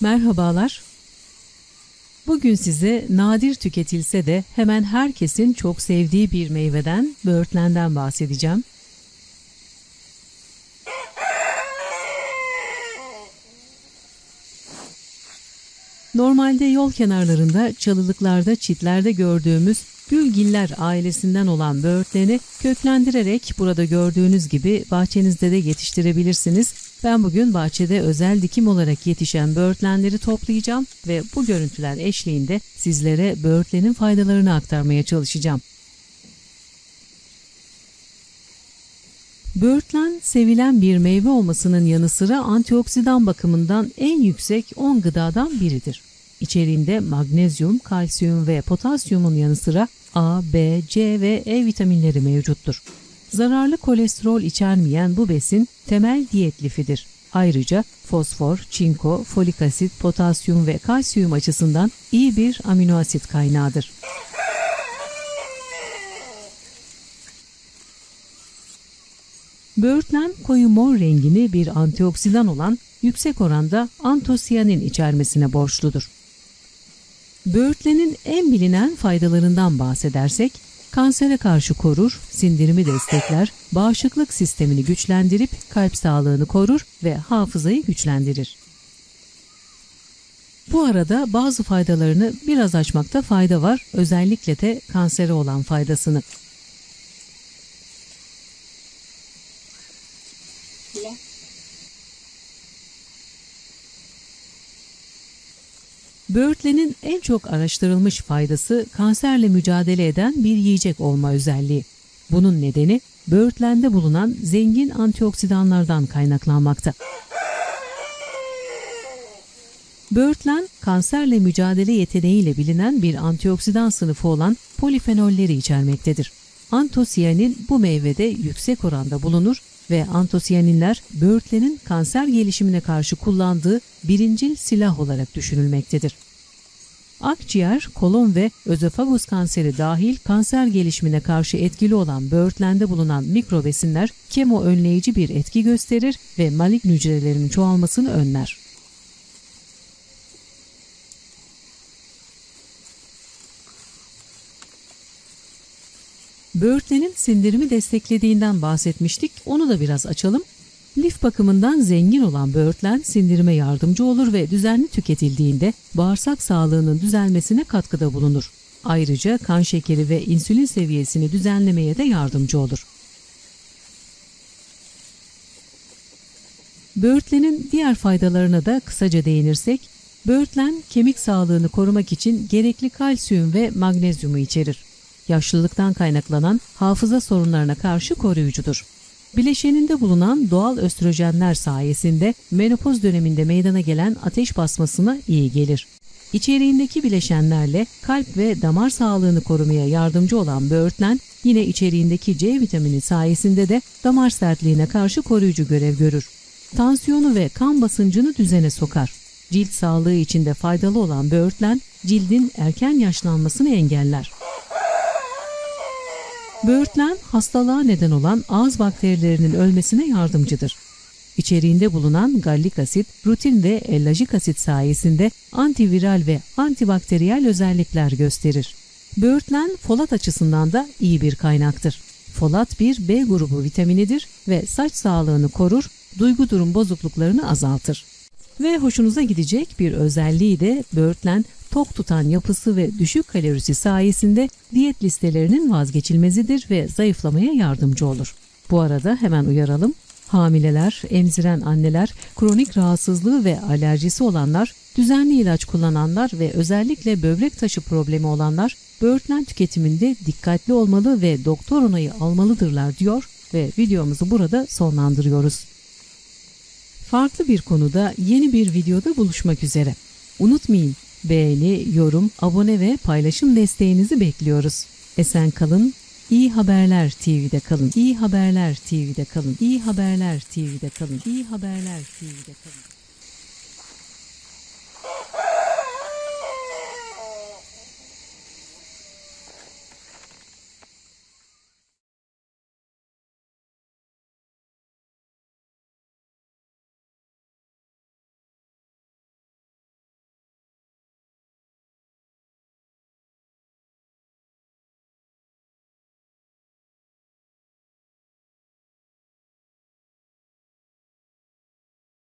Merhabalar. Bugün size nadir tüketilse de hemen herkesin çok sevdiği bir meyveden, böğürtlenden bahsedeceğim. Normalde yol kenarlarında, çalılıklarda, çitlerde gördüğümüz gülgiller ailesinden olan böğürtleni köklendirerek burada gördüğünüz gibi bahçenizde de yetiştirebilirsiniz. Ben bugün bahçede özel dikim olarak yetişen böğürtlenleri toplayacağım ve bu görüntüler eşliğinde sizlere böğürtlenin faydalarını aktarmaya çalışacağım. Böğürtlen sevilen bir meyve olmasının yanı sıra antioksidan bakımından en yüksek 10 gıdadan biridir. İçeriğinde magnezyum, kalsiyum ve potasyumun yanı sıra A, B, C ve E vitaminleri mevcuttur. Zararlı kolesterol içermeyen bu besin temel diyet lifidir. Ayrıca fosfor, çinko, folik asit, potasyum ve kalsiyum açısından iyi bir amino asit kaynağıdır. Böğürtlen koyu mor rengini bir antioksidan olan yüksek oranda antosiyanin içermesine borçludur. Böğürtlenin en bilinen faydalarından bahsedersek, kansere karşı korur, sindirimi destekler, bağışıklık sistemini güçlendirip kalp sağlığını korur ve hafızayı güçlendirir. Bu arada bazı faydalarını biraz açmakta fayda var, özellikle de kansere olan faydasını. Böğürtlenin en çok araştırılmış faydası kanserle mücadele eden bir yiyecek olma özelliği. Bunun nedeni böğürtlende bulunan zengin antioksidanlardan kaynaklanmakta. Böğürtlen, kanserle mücadele yeteneğiyle bilinen bir antioksidan sınıfı olan polifenolleri içermektedir. Antosiyanin bu meyvede yüksek oranda bulunur ve antosiyaninler böğürtlenin kanser gelişimine karşı kullandığı birincil silah olarak düşünülmektedir. Akciğer, kolon ve özofagus kanseri dahil kanser gelişimine karşı etkili olan böğürtlende bulunan mikrobesinler kemo önleyici bir etki gösterir ve malign hücrelerin çoğalmasını önler. Böğürtlenin sindirimi desteklediğinden bahsetmiştik. Onu da biraz açalım. Lif bakımından zengin olan böğürtlen sindirime yardımcı olur ve düzenli tüketildiğinde bağırsak sağlığının düzelmesine katkıda bulunur. Ayrıca kan şekeri ve insülin seviyesini düzenlemeye de yardımcı olur. Böğürtlenin diğer faydalarına da kısaca değinirsek, böğürtlen kemik sağlığını korumak için gerekli kalsiyum ve magnezyumu içerir yaşlılıktan kaynaklanan hafıza sorunlarına karşı koruyucudur. Bileşeninde bulunan doğal östrojenler sayesinde menopoz döneminde meydana gelen ateş basmasına iyi gelir. İçeriğindeki bileşenlerle kalp ve damar sağlığını korumaya yardımcı olan böğürtlen, yine içeriğindeki C vitamini sayesinde de damar sertliğine karşı koruyucu görev görür. Tansiyonu ve kan basıncını düzene sokar. Cilt sağlığı için de faydalı olan böğürtlen, cildin erken yaşlanmasını engeller. Böğürtlen hastalığa neden olan ağız bakterilerinin ölmesine yardımcıdır. İçeriğinde bulunan gallik asit, rutin ve ellajik asit sayesinde antiviral ve antibakteriyel özellikler gösterir. Böğürtlen folat açısından da iyi bir kaynaktır. Folat bir B grubu vitaminidir ve saç sağlığını korur, duygu durum bozukluklarını azaltır. Ve hoşunuza gidecek bir özelliği de böğürtlen tok tutan yapısı ve düşük kalorisi sayesinde diyet listelerinin vazgeçilmezidir ve zayıflamaya yardımcı olur. Bu arada hemen uyaralım. Hamileler, emziren anneler, kronik rahatsızlığı ve alerjisi olanlar, düzenli ilaç kullananlar ve özellikle böbrek taşı problemi olanlar böğürtlen tüketiminde dikkatli olmalı ve doktor onayı almalıdırlar diyor ve videomuzu burada sonlandırıyoruz. Farklı bir konuda yeni bir videoda buluşmak üzere. Unutmayın beğeni, yorum, abone ve paylaşım desteğinizi bekliyoruz. Esen kalın, İyi Haberler TV'de kalın. İyi Haberler TV'de kalın. İyi Haberler TV'de kalın. İyi Haberler TV'de kalın.